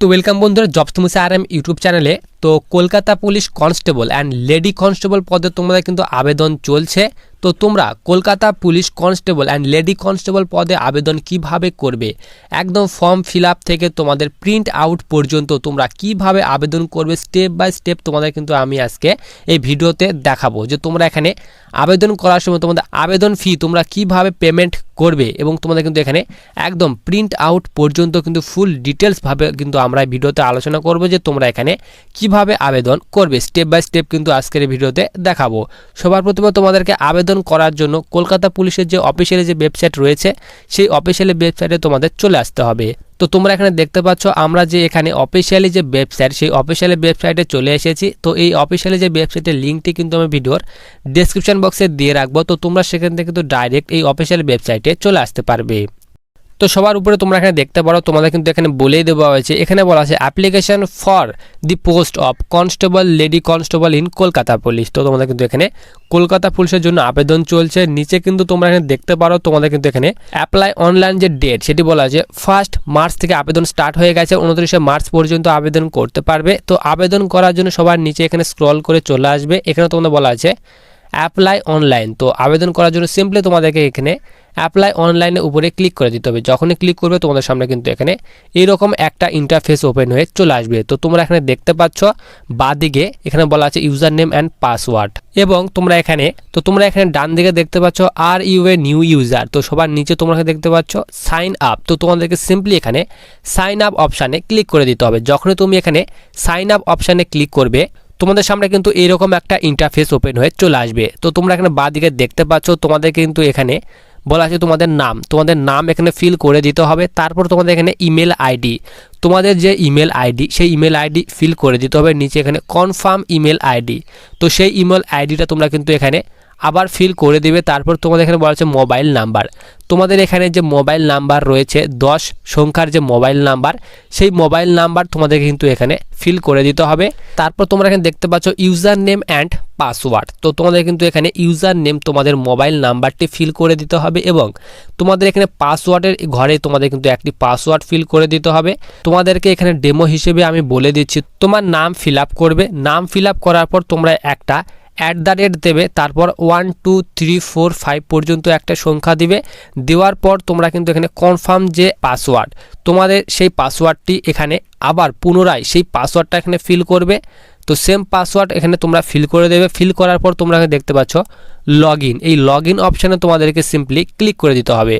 তো ওয়েলকাম বন্ধুরা, job Musa R M YouTube চ্যানেলে। তো Kolkata police constable and lady constable পদে তোমাদের কিন্তু আবেদন চলছে। তো তোমরা Kolkata police constable and lady constable পদে আবেদন কীভাবে করবে? একদম ফর্ম ফিল আপ থেকে তোমাদের প্রিন্ট আউট পর্যন্ত তোমরা কীভাবে আবেদন করবে? স্টেপ বাই স্টেপ তোমাদের কিন্তু আমি আজকে এই ভিডিওতে দেখাবো যে তোমরা এখানে আবেদন করার সময় তোমাদের আবেদন ফি তোমরা কীভাবে পেমেন্ট করবে এবং তোমাদের কিন্তু এখানে একদম প্রিন্ট আউট পর্যন্ত কিন্তু ফুল ডিটেলসভাবে কিন্তু আমরা ভিডিওতে আলোচনা করব যে তোমরা এখানে কীভাবে আবেদন করবে। স্টেপ বাই স্টেপ কিন্তু আজকের ভিডিওতে দেখাবো। সবার প্রথমে তোমাদেরকে আবেদন করার জন্য কলকাতা পুলিশের যে অফিসিয়ালি যে ওয়েবসাইট রয়েছে, সেই অফিসিয়ালি ওয়েবসাইটে তোমাদের চলে আসতে হবে। তো তোমরা এখানে দেখতে পাচ্ছ, আমরা যে এখানে অফিসিয়ালি যে ওয়েবসাইট সেই অফিসিয়ালি ওয়েবসাইটে চলে এসেছি। তো এই অফিসিয়ালি যে ওয়েবসাইটের লিঙ্কটি কিন্তু আমি ভিডিওর ডেসক্রিপশন বক্সে দিয়ে রাখব। তো তোমরা সেখান থেকে কিন্তু ডাইরেক্ট এই অফিসিয়াল ওয়েবসাইটে চলে আসতে পারবে। তো সবার উপরে তোমরা এখানে দেখতে পারো, তোমাদের কিন্তু এখানে বলেই দেওয়া হয়েছে। এখানে বলা আছে application for the post of constable lady constable in Kolkata police তো তোমাদের কিন্তু এখানে কলকাতা পুলিশের জন্য আবেদন চলছে। নিচে কিন্তু তোমরা এখানে দেখতে পারো, তোমাদের কিন্তু এখানে অ্যাপ্লাই অনলাইন যে ডেট সেটি বলা আছে ফার্স্ট মার্চ থেকে আবেদন স্টার্ট হয়ে গেছে, উনত্রিশে মার্চ পর্যন্ত আবেদন করতে পারবে। তো আবেদন করার জন্য সবার নিচে এখানে স্ক্রল করে চলে আসবে। এখানে তোমাদের বলা আছে অ্যাপ্লাই অনলাইন তো আবেদন করার জন্য সিম্পলি তোমাদেরকে এখানে অ্যাপ্লাই অনলাইনের উপরে ক্লিক করে দিতে হবে। যখনই ক্লিক করবে তোমাদের সামনে কিন্তু এখানে এইরকম একটা ইন্টারফেস ওপেন হয়ে চলে আসবে। তো তোমরা এখানে দেখতে পাচ্ছ, বাদিকে এখানে বলা আছে ইউজার নেম অ্যান্ড পাসওয়ার্ড এবং তোমরা এখানে, তো তোমরা এখানে ডান দিকে দেখতে পাচ্ছ are you a new user তো সবার নিচে তোমরা দেখতে পাচ্ছ সাইন আপ তো তোমাদেরকে সিম্পলি এখানে সাইন আপ অপশানে ক্লিক করে দিতে হবে। যখনই তুমি এখানে সাইন আপ অপশানে ক্লিক করবে তোমাদের সামনে কিন্তু এরকম একটা ইন্টারফেস ওপেন হয়ে চলে আসবে। তো তোমরা এখানে বাদিকে দেখতে পাচ্ছ, তোমাদের কিন্তু এখানে বলা আছে তোমাদের নাম। তোমাদের নাম এখানে ফিল করে দিতে হবে। তারপর তোমাদের এখানে ইমেল আইডি তোমাদের যে ইমেল আইডি সেই ইমেল আইডি ফিল করে দিতে হবে। নিচে এখানে কনফার্ম ইমেল আইডি তো সেই ইমেল আইডিটা তোমরা কিন্তু এখানে আবার ফিল করে দিবে। তারপর তোমাদের এখানে বলা হচ্ছে মোবাইল নাম্বার তোমাদের এখানে যে মোবাইল নাম্বার রয়েছে, দশ সংখ্যার যে মোবাইল নাম্বার সেই মোবাইল নাম্বার তোমাদের কিন্তু এখানে ফিল করে দিতে হবে। তারপর তোমরা এখানে দেখতে পাচ্ছ ইউজার নেম অ্যান্ড পাসওয়ার্ড তো তোমাদের কিন্তু এখানে ইউজার নেম তোমাদের মোবাইল নাম্বারটি ফিল করে দিতে হবে এবং তোমাদের এখানে পাসওয়ার্ডের ঘরে তোমাদের কিন্তু একটি পাসওয়ার্ড ফিল করে দিতে হবে। তোমাদেরকে এখানে ডেমো হিসেবে আমি বলে দিচ্ছি, তোমার নাম ফিল করবে। নাম ফিল করার পর তোমরা একটা অ্যাট দ্য রেট দেবে, তারপর one two three four five পর্যন্ত একটা সংখ্যা দিবে। দেওয়ার পর তোমরা কিন্তু এখানে কনফার্ম যে পাসওয়ার্ড তোমাদের সেই পাসওয়ার্ডটি এখানে আবার পুনরায় সেই পাসওয়ার্ডটা এখানে ফিল করবে। তো সেম পাসওয়ার্ড এখানে তোমরা ফিল করে দেবে। ফিল করার পর তোমরা দেখতে পাচ্ছ লগ এই লগ ইন অপশানে তোমাদেরকে সিম্পলি ক্লিক করে দিতে হবে।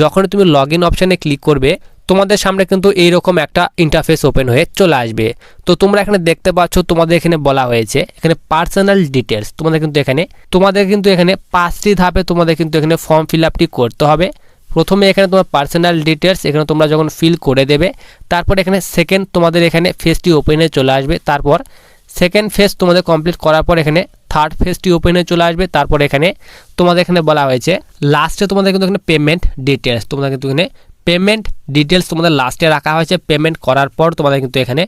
যখন তুমি লগ ইন অপশানে ক্লিক করবে তোমাদের সামনে কিন্তু এইরকম একটা ইন্টারফেস ওপেন হয়ে চলে আসবে। তো তোমরা এখানে দেখতে পাচ্ছ, তোমাদের এখানে বলা হয়েছে, এখানে পার্সোনাল ডিটেলস তোমাদের কিন্তু এখানে, তোমাদের কিন্তু এখানে পাঁচটি ধাপে তোমাদের কিন্তু এখানে ফর্ম ফিল আপটি করতে হবে। প্রথমে এখানে তোমার পার্সোনাল ডিটেলস এখানে তোমরা যখন ফিল করে দেবে, তারপর এখানে সেকেন্ড তোমাদের এখানে ফেসটি ওপেনে চলে আসবে। তারপর সেকেন্ড ফেজ তোমাদের কমপ্লিট করার পর এখানে থার্ড ফেজটি ওপেনে চলে আসবে। তারপর এখানে তোমাদের এখানে বলা হয়েছে লাস্টে তোমাদের কিন্তু এখানে পেমেন্ট ডিটেলস তোমাদের কিন্তু এখানে পেমেন্ট ডিটেলস তোমাদের লাস্টে রাখা হয়েছে। পেমেন্ট করার পর তোমাদের কিন্তু এখানে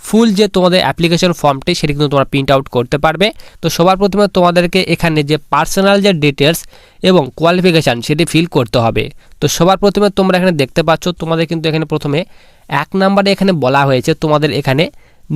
ফুল যে তোমাদের অ্যাপ্লিকেশন ফর্মটি সেটি কিন্তু তোমরা প্রিন্ট আউট করতে পারবে। তো সবার প্রথমে তোমাদেরকে এখানে যে পার্সোনাল যে ডিটেলস এবং কোয়ালিফিকেশান সেটি ফিল করতে হবে। তো সবার প্রথমে তোমরা এখানে দেখতে পাচ্ছ, তোমাদের কিন্তু এখানে প্রথমে এক নাম্বারে এখানে বলা হয়েছে তোমাদের এখানে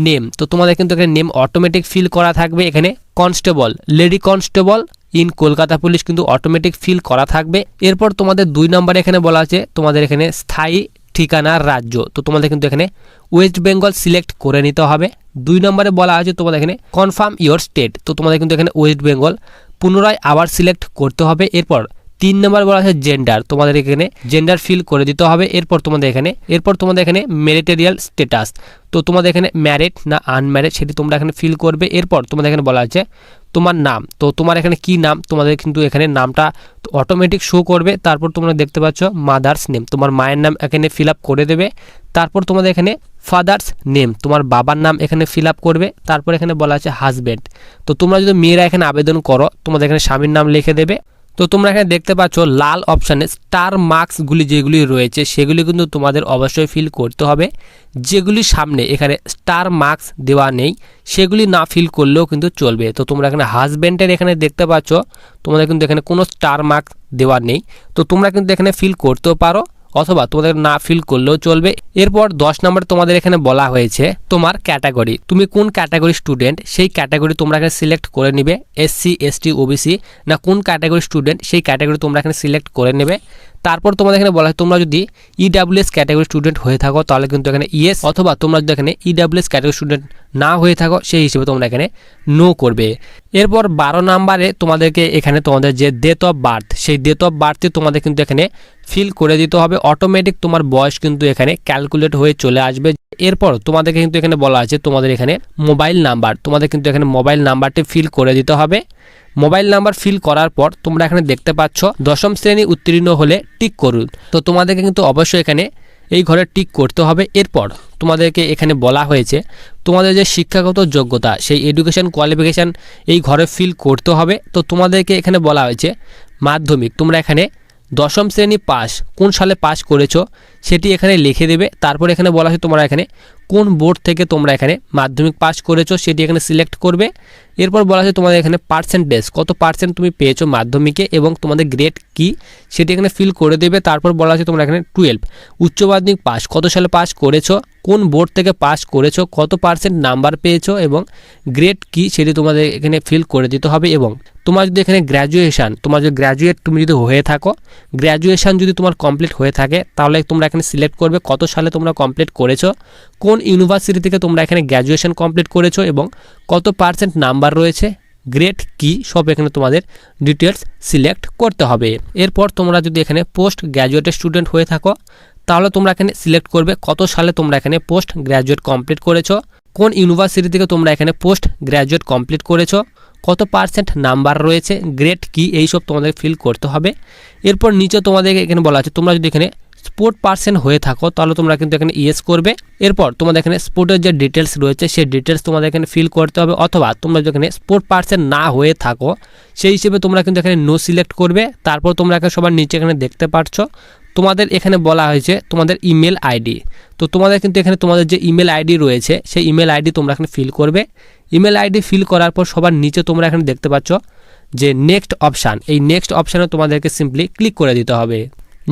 নেম তো তোমাদের কিন্তু এখানে নেম অটোমেটিক ফিল করা থাকবে এখানে constable lady constable in Kolkata police কিন্তু অটোমেটিক ফিল করা থাকবে। এরপর তোমাদের দুই নম্বরে এখানে বলা আছে, তোমাদের এখানে স্থায়ী ঠিকানা রাজ্য। তো তোমাদের কিন্তু এখানে ওয়েস্ট বেঙ্গল সিলেক্ট করে নিতে হবে। দুই নম্বরে বলা আছে, তোমাদের এখানে কনফার্ম ইয়োর স্টেট তো তোমাদের কিন্তু এখানে ওয়েস্ট বেঙ্গল পুনরায় আবার সিলেক্ট করতে হবে। এরপর তিন নম্বর বলা আছে জেন্ডার তোমাদের এখানে জেন্ডার ফিল করে দিতে হবে। এরপর তোমাদের এখানে, এরপর তোমাদের এখানে মেরিটেরিয়াল স্টেটাস তো তোমাদের এখানে ম্যারিড না আনম্যারিড সেটি তোমরা এখানে ফিল করবে। এরপর তোমাদের এখানে বলা আছে তোমার নাম। তো তোমার এখানে কি নাম? তোমাদের কিন্তু এখানে নামটা অটোমেটিক শো করবে। তারপর তোমরা দেখতে পাচ্ছ মাদার্স নেম তোমার মায়ের নাম এখানে ফিল করে দেবে। তারপর তোমাদের এখানে ফাদার্স নেম তোমার বাবার নাম এখানে ফিল করবে। তারপর এখানে বলা আছে হাজব্যান্ড তো তোমরা যদি মেয়েরা এখানে আবেদন করো, তোমাদের এখানে স্বামীর নাম লিখে দেবে। তো তোমরা এখানে দেখতে পাচ্ছ লাল অপশানে স্টার মার্কসগুলি যেগুলি রয়েছে, সেগুলি কিন্তু তোমাদের অবশ্যই ফিল করতে হবে। যেগুলি সামনে এখানে স্টার মার্কস দেওয়া নেই, সেগুলি না ফিল করলেও কিন্তু চলবে। তো তোমরা এখানে হাজব্যান্ডের এখানে দেখতে পাচ্ছ, তোমাদের কিন্তু এখানে কোনো স্টার মার্কস দেওয়া নেই। তো তোমরা কিন্তু এখানে ফিল করতেও পারো। অথবা তোমাদের না ফিল করলেও চলবে। এরপর দশ নম্বর তোমাদের এখানে বলা হয়েছে তোমার ক্যাটাগরি তুমি কোন ক্যাটাগরি স্টুডেন্ট সেই ক্যাটাগরি তোমরা এখানে সিলেক্ট করে নিবে এসসি এসটি ওবিসি না কোন ক্যাটাগরি স্টুডেন্ট সেই ক্যাটাগরি তোমরা এখানে সিলেক্ট করে নেবে। তারপর তোমাদের এখানে বলা হয়, তোমরা যদি ইডাব্লিউএস ক্যাটাগরি স্টুডেন্ট হয়ে থাকো, তাহলে কিন্তু এখানে ইএস অথবা তোমরা যদি এখানে ইডাব্লিউএস ক্যাটাগরি স্টুডেন্ট না হয়ে থাকো, সেই হিসেবে তোমরা এখানে নো করবে। এরপর বারো নাম্বারে তোমাদেরকে এখানে তোমাদের যে ডেট অফ বার্থ সেই ডেট অফ বার্থে তোমাদের কিন্তু এখানে ফিল করে দিতে হবে। অটোমেটিক তোমার বয়স কিন্তু এখানে ক্যালকুলেট হয়ে চলে আসবে। এরপর তোমাদেরকে কিন্তু এখানে বলা আছে, তোমাদের এখানে মোবাইল নাম্বার তোমাদের কিন্তু এখানে মোবাইল নাম্বারটি ফিল করে দিতে হবে। মোবাইল নাম্বার ফিল করার পর তোমরা এখানে দেখতে পাচ্ছ দশম শ্রেণি উত্তীর্ণ হলে টিক করুন। তো তোমাদেরকে কিন্তু অবশ্যই এখানে এই ঘরে টিক করতে হবে। এরপর তোমাদেরকে এখানে বলা হয়েছে, তোমাদের যে শিক্ষাগত যোগ্যতা, সেই এডুকেশন কোয়ালিফিকেশান এই ঘরে ফিল করতে হবে। তো তোমাদেরকে এখানে বলা হয়েছে মাধ্যমিক। তোমরা এখানে দশম শ্রেণি পাস কোন সালে পাস করেছ? সেটি এখানে লিখে দেবে। তারপর এখানে বলা হয় তোমরা এখানে কোন বোর্ড থেকে তোমরা এখানে মাধ্যমিক পাস করেছ সেটি এখানে সিলেক্ট করবে। এরপর বলা আছে তোমাদের এখানে পার্সেন্টেজ। কত পার্সেন্ট তুমি পেয়েছ মাধ্যমিকে এবং তোমাদের গ্রেড কি? সেটি এখানে ফিল করে দেবে। তারপর বলা আছে তোমরা এখানে টুয়েলভ। উচ্চ মাধ্যমিক পাস কত সালে পাস করেছ? কোন বোর্ড থেকে পাস করেছ? কত পার্সেন্ট নাম্বার পেয়েছ? এবং গ্রেড কি? সেটি তোমাদের এখানে ফিল করে দিতে হবে এবং তোমার যদি এখানে গ্র্যাজুয়েশান তোমার যদি গ্র্যাজুয়েট তুমি যদি হয়ে থাকো গ্র্যাজুয়েশান যদি তোমার কমপ্লিট হয়ে থাকে, তাহলে তোমরা এখানে সিলেক্ট করবে কত সালে তোমরা কমপ্লিট করেছ, কোন ইউনিভার্সিটি থেকে তোমরা এখানে গ্র্যাজুয়েশন কমপ্লিট করেছ এবং কত পার্সেন্ট নাম্বার রয়েছে গ্রেড কি, সব এখানে তোমাদের ডিটেলস সিলেক্ট করতে হবে। এরপর তোমরা যদি এখানে পোস্ট গ্র্যাজুয়েটের স্টুডেন্ট হয়ে থাকো, তাহলে তোমরা এখানে সিলেক্ট করবে কত সালে তোমরা এখানে পোস্ট গ্র্যাজুয়েট কমপ্লিট করেছ, কোন ইউনিভার্সিটি থেকে তোমরা এখানে পোস্ট গ্র্যাজুয়েট কমপ্লিট করেছ কত পার্সেন্ট নাম্বার রয়েছে, গ্রেড কি, এইসব তোমাদের ফিল করতে হবে। এরপর নিচে তোমাদের এখানে বলা আছে, তোমরা যদি এখানে স্পোর্ট পার্সন হয়ে থাকো, তাহলে তোমরা কিন্তু এখানে ইয়েস করবে। এরপর তোমাদের এখানে স্পোর্টের যে ডিটেলস রয়েছে, সেই ডিটেলস তোমাদের এখানে ফিল করতে হবে, অথবা তোমরা যদি এখানে স্পোর্ট পার্সন না হয়ে থাকো, সেই হিসেবে তোমরা কিন্তু এখানে নো সিলেক্ট করবে। তারপর তোমরা এখানে সবার নিচে এখানে দেখতে পাচ্ছ তোমাদের এখানে বলা হয়েছে তোমাদের ইমেল আইডি তো তোমাদের কিন্তু এখানে তোমাদের যে ইমেল আইডি রয়েছে, সেই ইমেল আইডি তোমরা এখানে ফিল করবে। ইমেল আইডি ফিল করার পর সবার নিচে তোমরা এখানে দেখতে পাচ্ছ যে নেক্সট অপশান এই নেক্সট অপশানে তোমাদেরকে সিম্পলি ক্লিক করে দিতে হবে।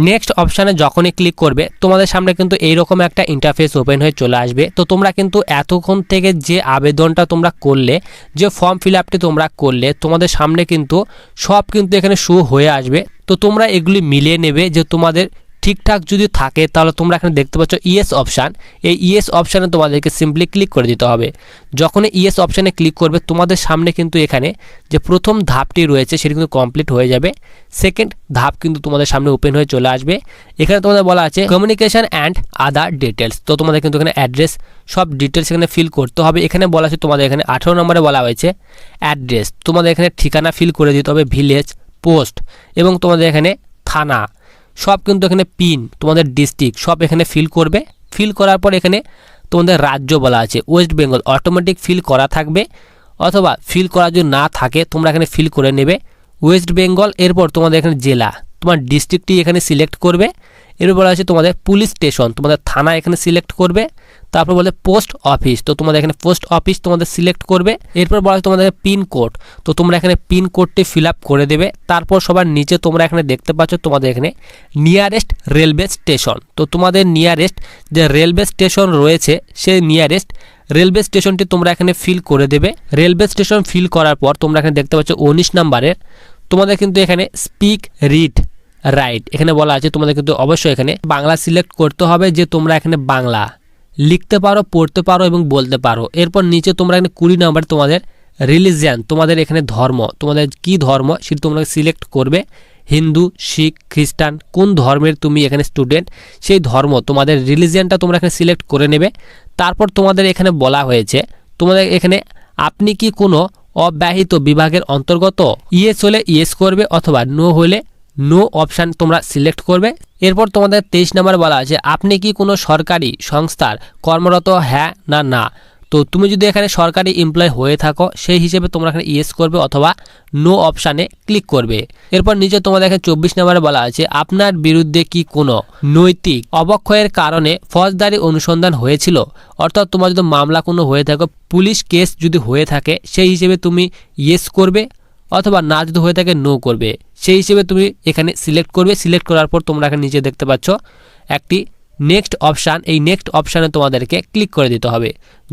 নেক্সট অপশানে যখনই ক্লিক করবে, তোমাদের সামনে কিন্তু এইরকম একটা ইন্টারফেস ওপেন হয়ে চলে আসবে। তো তোমরা কিন্তু এতক্ষণ থেকে যে আবেদনটা তোমরা করলে, যে ফর্ম ফিল আপটি তোমরা করলে, তোমাদের সামনে কিন্তু সব কিন্তু এখানে শো হয়ে আসবে। তো তোমরা এগুলি মিলিয়ে নেবে যে তোমাদের ঠিকঠাক যদি থাকে, তাহলে তোমরা এখানে দেখতে পাচ্ছ ইএস অপশান। এই ইএস অপশানে তোমাদেরকে সিম্পলি ক্লিক করে দিতে হবে। যখনই ইএস অপশানে ক্লিক করবে, তোমাদের সামনে কিন্তু এখানে যে প্রথম ধাপটি রয়েছে, সেটি কিন্তু কমপ্লিট হয়ে যাবে। সেকেন্ড ধাপ কিন্তু তোমাদের সামনে ওপেন হয়ে চলে আসবে। এখানে তোমাদের বলা আছে, কমিউনিকেশন অ্যান্ড আদার ডিটেলস তো তোমাদের কিন্তু এখানে অ্যাড্রেস, সব ডিটেলস এখানে ফিল করতে হবে। এখানে বলা আছে, তোমাদের এখানে আঠেরো নম্বরে বলা হয়েছে, অ্যাড্রেস। তোমাদের এখানে ঠিকানা ফিল করে দিতে হবে, ভিলেজ পোস্ট। এবং তোমাদের এখানে থানা। সব কিন্তু এখানে পিন, তোমাদের ডিস্ট্রিক্ট সব এখানে ফিল করবে। ফিল করার পর এখানে তোমাদের রাজ্য বলা আছে ওয়েস্ট বেঙ্গল অটোমেটিক ফিল করা থাকবে। অথবা ফিল করা যদি না থাকে, তোমরা এখানে ফিল করে নেবে। ওয়েস্ট বেঙ্গল এরপর তোমাদের এখানে জেলা, তোমার ডিস্ট্রিক্টটি এখানে সিলেক্ট করবে। এরপর আছে তোমাদের পুলিশ স্টেশন তোমাদের থানা এখানে সিলেক্ট করবে। তারপর বলে পোস্ট অফিস। তো তোমাদের এখানে পোস্ট অফিস তোমাদের সিলেক্ট করবে। এরপর বলা তোমাদের পিন কোড। তো তোমরা এখানে পিন কোডটি ফিল আপ করে দেবে। তারপর সবার নিচে তোমরা এখানে দেখতে পাচ্ছ তোমাদের এখানে নিয়ারেস্ট রেলওয়ে স্টেশন তো তোমাদের নিয়ারেস্ট যে রেলওয়ে স্টেশন রয়েছে, সেই নিয়ারেস্ট রেলওয়ে স্টেশনটি তোমরা এখানে ফিল করে দেবে। রেলওয়ে স্টেশন ফিল করার পর তোমরা এখানে দেখতে পাচ্ছ উনিশ নাম্বারের তোমাদের কিন্তু এখানে স্পিক রিড রাইট এখানে বলা আছে তোমাদের কিন্তু অবশ্যই এখানে বাংলা সিলেক্ট করতে হবে যে তোমরা এখানে বাংলা। লিখতে পারো, পড়তে পারো এবং বলতে পারো। এরপর নিচে তোমরা এখানে কুড়ি নাম্বার তোমাদের রিলিজিয়ান তোমাদের এখানে ধর্ম, তোমাদের কি ধর্ম সেটি তোমরা সিলেক্ট করবে। হিন্দু, শিখ, খ্রিস্টান, কোন ধর্মের তুমি এখানে স্টুডেন্ট সেই ধর্ম তোমাদের রিলিজিয়ানটা তোমরা এখানে সিলেক্ট করে নেবে। তারপর তোমাদের এখানে বলা হয়েছে, তোমাদের এখানে আপনি কি কোনো অব্যাহিত বিভাগের অন্তর্গত? ইয়েস হলে ইয়েস করবে অথবা নো হলে নো অপশান তোমরা সিলেক্ট করবে। এরপর তোমাদের তেইশ নাম্বার বলা আছে, আপনি কি কোনো সরকারি সংস্থার কর্মরত হ্যাঁ না না? তো তুমি যদি এখানে সরকারি এমপ্লয় হয়ে থাকো, সেই হিসেবে তোমরা এখানে ইয়েস করবে অথবা নো অপশানে ক্লিক করবে। এরপর নিচে তোমাদের এখানে চব্বিশ নম্বরে বলা আছে, আপনার বিরুদ্ধে কি কোনো নৈতিক অবক্ষয়ের কারণে ফৌজদারি অনুসন্ধান হয়েছিল? অর্থাৎ তোমার যদি মামলা কোনো হয়ে থাকো, পুলিশ কেস যদি হয়ে থাকে, সেই হিসেবে তুমি ইয়েস করবে। অথবা না যদি হয়ে থাকে নো করবে। সেই হিসেবে তুমি এখানে সিলেক্ট করবে। সিলেক্ট করার পর তোমরা এখানে নিচে দেখতে পাচ্ছ একটি নেক্সট অপশান এই নেক্সট অপশানে তোমাদেরকে ক্লিক করে দিতে হবে।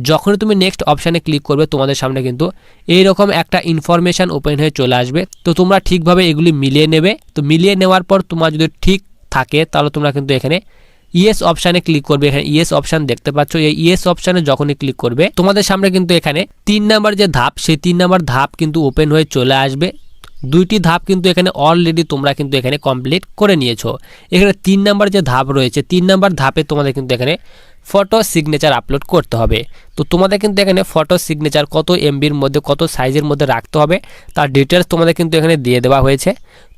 যখনই তুমি নেক্সট অপশানে ক্লিক করবে, তোমাদের সামনে কিন্তু এইরকম একটা ইনফরমেশান ওপেন হয়ে চলে আসবে। তো তোমরা ঠিকভাবে এগুলি মিলিয়ে নেবে। তো মিলিয়ে নেওয়ার পর তোমার যদি ঠিক থাকে, তাহলে তোমরা কিন্তু এখানে ইয়েস অপশানে ক্লিক করবে, এখানে ইয়েস অপশান দেখতে পাচ্ছ। এই ইয়েস অপশানে যখনই ক্লিক করবে, তোমাদের সামনে কিন্তু এখানে তিন নাম্বার যে ধাপ, সেই তিন নাম্বার ধাপ কিন্তু ওপেন হয়ে চলে আসবে। দুইটি ধাপ কিন্তু এখানে অলরেডি তোমরা কিন্তু এখানে কমপ্লিট করে নিয়েছো। এখানে তিন নাম্বার যে ধাপ রয়েছে, তিন নাম্বার ধাপে তোমাদের কিন্তু এখানে ফটো সিগনেচার আপলোড করতে হবে। তো তোমাদের কিন্তু এখানে ফটো সিগনেচার কত এমবির মধ্যে, কত সাইজের মধ্যে রাখতে হবে, তার ডিটেলস তোমাদের কিন্তু এখানে দিয়ে দেওয়া হয়েছে।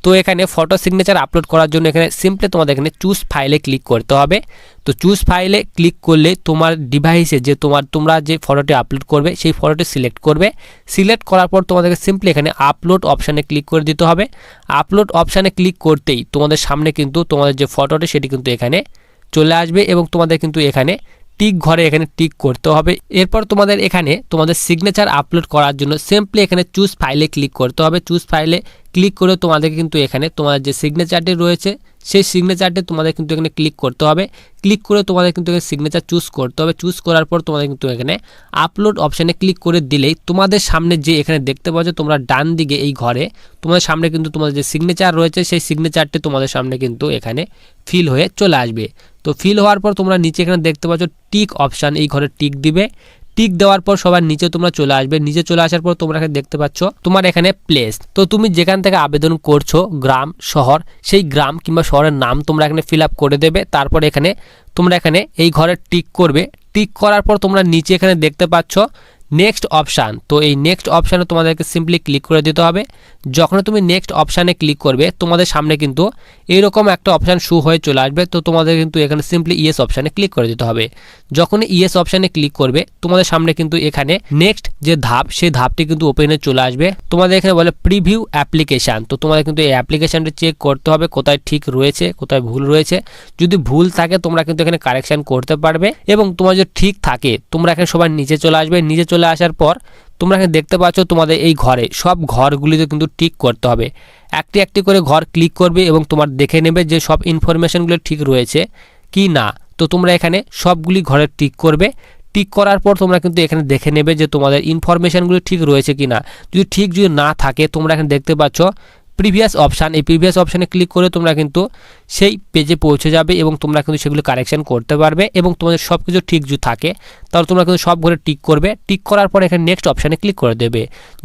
তো এখানে ফটো সিগনেচার আপলোড করার জন্য এখানে সিম্পলি তোমাদের এখানে চুজ ফাইলে ক্লিক করতে হবে। তো চুজ ফাইলে ক্লিক করলে তোমার ডিভাইসে যে তোমার, তোমরা যে ফটোটি আপলোড করবে, সেই ফটোটি সিলেক্ট করবে। সিলেক্ট করার পর তোমাদেরকে সিম্পলি এখানে আপলোড অপশানে ক্লিক করে দিতে হবে। আপলোড অপশানে ক্লিক করতেই তোমাদের সামনে কিন্তু তোমাদের যে ফটোটি সেটি কিন্তু এখানে চলে আসবে এবং তোমাদের কিন্তু এখানে টিক ঘরে এখানে টিক করতে হবে। এরপর তোমাদের এখানে তোমাদের সিগনেচার আপলোড করার জন্য সিম্পলি এখানে চুজ ফাইলে ক্লিক করতে হবে। চুজ ফাইলে ক্লিক করে তোমাদের কিন্তু এখানে তোমাদের যে সিগনেচারটি রয়েছে, সেই সিগনেচারটি তোমাদের কিন্তু এখানে ক্লিক করতে হবে। ক্লিক করে তোমাদের কিন্তু এখানে সিগনেচার চুজ করতে হবে। চুজ করার পর তোমাদের কিন্তু এখানে আপলোড অপশানে ক্লিক করে দিলেই তোমাদের সামনে যে এখানে দেখতে পাচ্ছ তোমরা ডান দিকে এই ঘরে, তোমাদের সামনে কিন্তু তোমাদের যে সিগনেচার রয়েছে, সেই সিগনেচারটি তোমাদের সামনে কিন্তু এখানে ফিল হয়ে চলে আসবে। তো ফিল হওয়ার পর তোমরা নিচে এখানে দেখতে পাচ্ছ টিক অপশান এই ঘরে টিক দিবে। টিক দেওয়ার পর সবার নিচে তোমরা চলে আসবে। নিচে চলে আসার পর তোমরা এখানে দেখতে পাচ্ছ, তোমার এখানে প্লেস তো তুমি যেখান থেকে আবেদন করছ, গ্রাম, শহর, সেই গ্রাম কিংবা শহরের নাম তোমরা এখানে ফিল করে দেবে। তারপর এখানে তোমরা এখানে এই ঘরে টিক করবে। টিক করার পর তোমরা নিচে এখানে দেখতে পাচ্ছ নেক্সট অপশান তো এই নেক্সট অপশানে তোমাদেরকে সিম্পলি ক্লিক করে দিতে হবে। যখন তুমি নেক্সট অপশানে ক্লিক করবে, তোমাদের সামনে কিন্তু এইরকম একটা অপশান শু হয়ে চলে আসবে, তো তোমাদের কিন্তু এখানে সিম্পলি ইয়েস অপশানে ক্লিক করে দিতে হবে। যখন ইয়েস অপশানে ক্লিক করবে, তোমাদের সামনে কিন্তু এখানে নেক্সট যে ধাপ, সেই ধাপটি কিন্তু ওপেনে চলে আসবে। তোমাদের এখানে বলে প্রিভিউ অ্যাপ্লিকেশান তো তোমাদের কিন্তু এই অ্যাপ্লিকেশানটি চেক করতে হবে, কোথায় ঠিক রয়েছে, কোথায় ভুল রয়েছে। যদি ভুল থাকে, তোমরা কিন্তু এখানে কারেকশান করতে পারবে এবং তোমার যদি ঠিক থাকে, তোমরা এখানে সবার নিচে চলে আসবে, নিচে চলে আসার পর তোমরা এখানে দেখতে পাচ্ছ তোমাদের এই ঘরে। সব ঘরগুলিতে কিন্তু টিক করতে হবে। একটি একটি করে ঘর ক্লিক করবে এবং তোমার দেখে নেবে যে সব ইনফরমেশনগুলো ঠিক রয়েছে কি না। তো তোমরা এখানে সবগুলি ঘরে টিক করবে। টিক করার পর তোমরা কিন্তু এখানে দেখে নেবে যে তোমাদের ইনফরমেশানগুলো ঠিক রয়েছে কি না। যদি ঠিক যদি না থাকে তোমরা এখানে দেখতে পাচ্ছ প্রিভিয়াস অপশান এই প্রিভিয়াস অপশানে ক্লিক করে তোমরা কিন্তু সেই পেজে পৌঁছে যাবে এবং তোমরা কিন্তু সেগুলো কারেকশান করতে পারবে এবং তোমাদের সব কিছু ঠিক যদি থাকে, তাহলে তোমরা কিন্তু সব ঘরে টিক করবে। টিক করার পর এখানে নেক্সট অপশানে ক্লিক করে দেবে।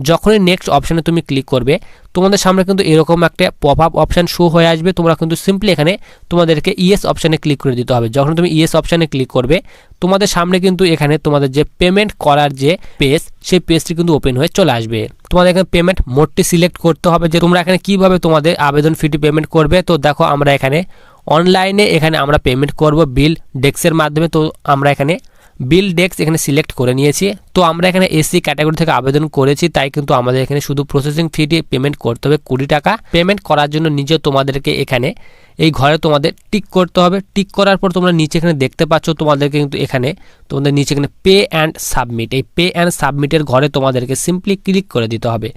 যখনই নেক্সট অপশানে তুমি ক্লিক করবে, তোমাদের সামনে কিন্তু এরকম একটা পপ আপ অপশান শো হয়ে আসবে। তোমরা কিন্তু সিম্পলি এখানে তোমাদেরকে ইয়েস অপশানে ক্লিক করে দিতে হবে। যখন তুমি ইয়েস অপশানে ক্লিক করবে, তোমাদের সামনে কিন্তু এখানে তোমাদের যে পেমেন্ট করার যে পেজ সেই পেজটি কিন্তু ওপেন হয়ে চলে আসবে। তোমাদের এখানে পেমেন্ট মোডটি সিলেক্ট করতে হবে যে তোমরা এখানে কীভাবে তোমাদের আবেদন ফিটি পেমেন্ট করবে। তো দেখো আমরা এখানে অনলাইনে এখানে আমরা পেমেন্ট করব বিল ডেক্সের মাধ্যমে। তো আমরা এখানে বিল ডেক্স এখানে সিলেক্ট করে নিয়েছি। তো আমরা এখানে এসি ক্যাটাগরি থেকে আবেদন করেছি, তাই কিন্তু আমাদের এখানে শুধু প্রসেসিং ফি দিয়ে পেমেন্ট করতে হবে কুড়ি টাকা। পেমেন্ট করার জন্য নিজে তোমাদেরকে এখানে, এই ঘরে তোমাদের টিক করতে হবে। টিক করার পর তোমরা নিচে এখানে দেখতে পাচ্ছ তোমাদেরকে কিন্তু এখানে, তোমাদের নিচে এখানে পে অ্যান্ড সাবমিট এই পে অ্যান্ড সাবমিটের ঘরে তোমাদেরকে সিম্পলি ক্লিক করে দিতে হবে।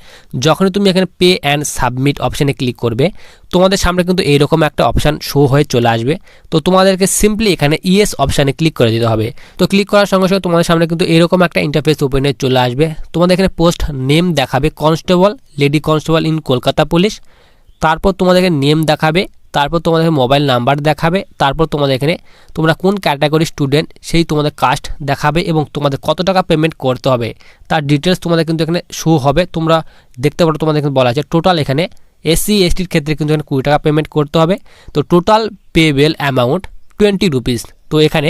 যখনই তুমি এখানে পে অ্যান্ড সাবমিট অপশানে ক্লিক করবে, তোমাদের সামনে কিন্তু এইরকম একটা অপশান শো হয়ে চলে আসবে। তো তোমাদেরকে সিম্পলি এখানে ইয়েস অপশানে ক্লিক করে দিতে হবে। তো ক্লিক করার সঙ্গে সঙ্গে তোমাদের সামনে কিন্তু এরকম একটা ইন্টারফেস ওপেনে চলে আসবে। তোমাদের এখানে পোস্ট নেম দেখাবে constable lady constable in Kolkata police তারপর তোমাদেরকে নেম দেখাবে, তারপর তোমাদের মোবাইল নাম্বার দেখাবে, তারপর তোমাদের এখানে তোমরা কোন ক্যাটাগরি স্টুডেন্ট সেই তোমাদের কাস্ট দেখাবে এবং তোমাদের কত টাকা পেমেন্ট করতে হবে। তার ডিটেলস তোমাদের কিন্তু এখানে শো হবে। তোমরা দেখতে পারো তোমাদের এখানে বলা আছে টোটাল এখানে এসসি এসটির ক্ষেত্রে কিন্তু এখানে কুড়ি টাকা পেমেন্ট করতে হবে। তো total payable amount twenty rupees তো এখানে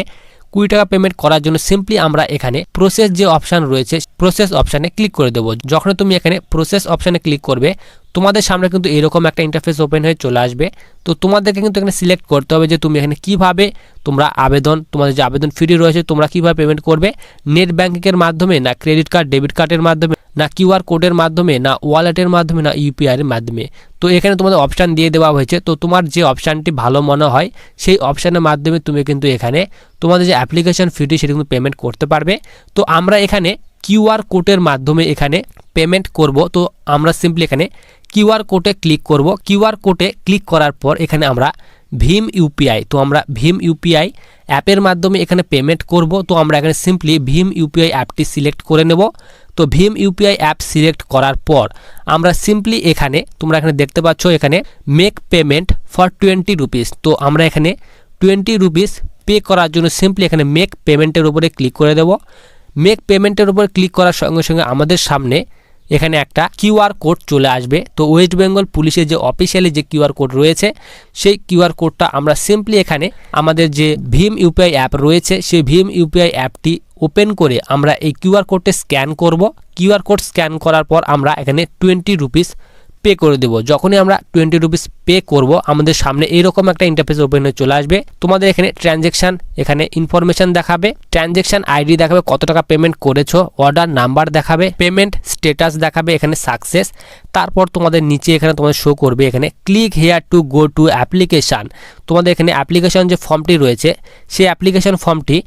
কুড়ি টাকা পেমেন্ট করার জন্য সিম্পলি আমরা এখানে প্রসেস যে অপশান রয়েছে প্রসেস অপশানে ক্লিক করে দেবো। যখন তুমি এখানে প্রসেস অপশানে ক্লিক করবে তোমাদের সামনে কিন্তু এরকম একটা ইন্টারফেস ওপেন হয়ে চলে আসবে। তো তোমাদেরকে কিন্তু এখানে সিলেক্ট করতে হবে যে তুমি এখানে কীভাবে তোমরা আবেদন, তোমাদের যে আবেদন ফি রয়েছে, তোমরা কীভাবে পেমেন্ট করবে? নেট ব্যাঙ্কিংয়ের মাধ্যমে, না ক্রেডিট কার্ড ডেবিট কার্ডের মাধ্যমে, না কিউআর কোডের মাধ্যমে, না ওয়ালেটের মাধ্যমে, না ইউপিআইয়ের মাধ্যমে। তো এখানে তোমাদের অপশান দিয়ে দেওয়া হয়েছে। তো তোমার যে অপশানটি ভালো মনে হয়, সেই অপশানের মাধ্যমে তুমি কিন্তু এখানে তোমাদের যে অ্যাপ্লিকেশন ফিটি সেটা কিন্তু পেমেন্ট করতে পারবে। তো আমরা এখানে কিউআর কোডের মাধ্যমে এখানে পেমেন্ট করব। তো আমরা সিম্পলি এখানে কিউআর কোডে ক্লিক করব। কিউআর কোডে ক্লিক করার পর এখানে আমরা ভীম ইউপিআই তো আমরা ভীম ইউপিআই অ্যাপের মাধ্যমে এখানে পেমেন্ট করব। তো আমরা এখানে সিম্পলি ভীম ইউপিআই অ্যাপটি সিলেক্ট করে নেব। তো ভীম ইউপিআই অ্যাপ সিলেক্ট করার পর আমরা সিম্পলি এখানে, তোমরা এখানে দেখতে পাচ্ছ এখানে make payment for twenty rupees. তো আমরা এখানে টোয়েন্টি রুপিস পে করার জন্য সিম্পলি এখানে মেক পেমেন্টের উপরে ক্লিক করে দেব। মেক পেমেন্টের উপর ক্লিক করার সঙ্গে সঙ্গে আমাদের সামনে এখানে একটা কিউআর কোড চলে আসবে। তো ওয়েস্ট বেঙ্গল পুলিশের যে অফিসিয়ালি যে কিউআর কোড রয়েছে, সেই কিউআর কোডটা আমরা সিম্পলি এখানে আমাদের যে ভীম ইউপিআই অ্যাপ রয়েছে, সেই ভীম ইউপিআই অ্যাপটি ওপেন করে আমরা এই কিউআর কোডটি স্ক্যান করব। কিউআর কোড স্ক্যান করার পর আমরা এখানে টোয়েন্টি রুপিস পে করে দেবো। যখনই আমরা টোয়েন্টি রুপিস পে করব, আমাদের সামনে এরকম একটা ইন্টারফেস ওপেন হয়ে চলে আসবে। তোমাদের এখানে ট্রানজেকশন এখানে ইনফরমেশন দেখাবে। ট্রানজেকশন আইডি দেখাবে, কত টাকা পেমেন্ট করেছ অর্ডার নাম্বার দেখাবে পেমেন্ট স্টেটাস দেখাবে, এখানে সাকসেস তারপর তোমাদের নিচে এখানে তোমাদের শো করবে এখানে click here to go to application তোমাদের এখানে অ্যাপ্লিকেশন যে ফর্মটি রয়েছে, সেই অ্যাপ্লিকেশন ফর্মটি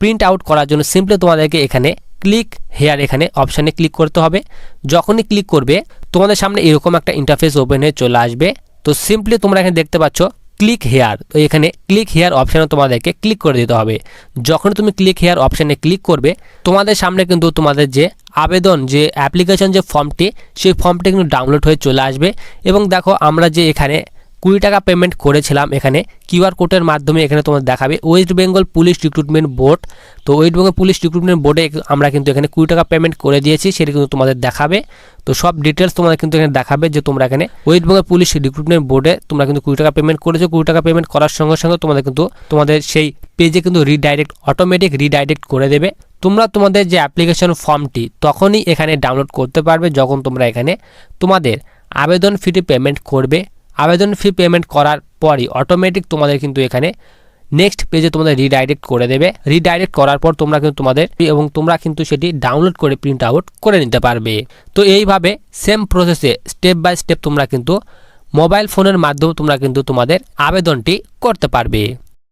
প্রিন্ট আউট করার জন্য সিম্পলি তোমাদেরকে এখানে ক্লিক হেয়ার এখানে অপশানে ক্লিক করতে হবে। যখনই ক্লিক করবে, তোমাদের সামনে এরকম একটা ইন্টারফেস ওপেন হয়ে চলে আসবে। তো সিম্পলি তোমরা এখানে দেখতে পাচ্ছ ক্লিক হেয়ার তো এখানে ক্লিক হেয়ার অপশানে তোমাদেরকে ক্লিক করে দিতে হবে। যখন তুমি ক্লিক হেয়ার অপশানে ক্লিক করবে, তোমাদের সামনে কিন্তু তোমাদের যে আবেদন, যে অ্যাপ্লিকেশন যে ফর্মটি সেই ফর্মটি কিন্তু ডাউনলোড হয়ে চলে আসবে। এবং দেখো আমরা যে এখানে কুড়ি টাকা পেমেন্ট করেছিলাম এখানে। কিউআর কোডের মাধ্যমে এখানে তোমাদের দেখাবে। West Bengal police recruitment board তো ওয়েস্ট বেঙ্গল পুলিশ রিক্রুটমেন্ট বোর্ডে আমরা কিন্তু এখানে কুড়ি টাকা পেমেন্ট করে দিয়েছি, সেটা কিন্তু তোমাদের দেখাবে। তো সব ডিটেলস তোমাদের কিন্তু এখানে দেখাবে যে তোমরা এখানে ওয়েস্ট বেঙ্গল পুলিশ রিক্রুটমেন্ট বোর্ডে তোমরা কিন্তু কুড়ি টাকা পেমেন্ট করেছ। কুড়ি টাকা পেমেন্ট করার সঙ্গে সঙ্গে তোমাদের কিন্তু তোমাদের সেই পেজে কিন্তু রিডাইরেক্ট অটোমেটিক রিডাইরেক্ট করে দেবে। তোমরা তোমাদের যে অ্যাপ্লিকেশন ফর্মটি তখনই এখানে ডাউনলোড করতে পারবে যখন তোমরা এখানে তোমাদের আবেদন ফিটি পেমেন্ট করবে। আবেদন ফি পেমেন্ট করার পরই অটোমেটিক তোমাদের কিন্তু এখানে নেক্সট পেজে তোমাদের রিডাইরেক্ট করে দেবে। রিডাইরেক্ট করার পর তোমরা কিন্তু তোমাদের এবং তোমরা কিন্তু সেটি ডাউনলোড করে প্রিন্ট আউট করে নিতে পারবে। তো এইভাবে সেম প্রসেসে স্টেপ বাই স্টেপ তোমরা কিন্তু মোবাইল ফোনের মাধ্যমে তোমরা কিন্তু তোমাদের আবেদনটি করতে পারবে।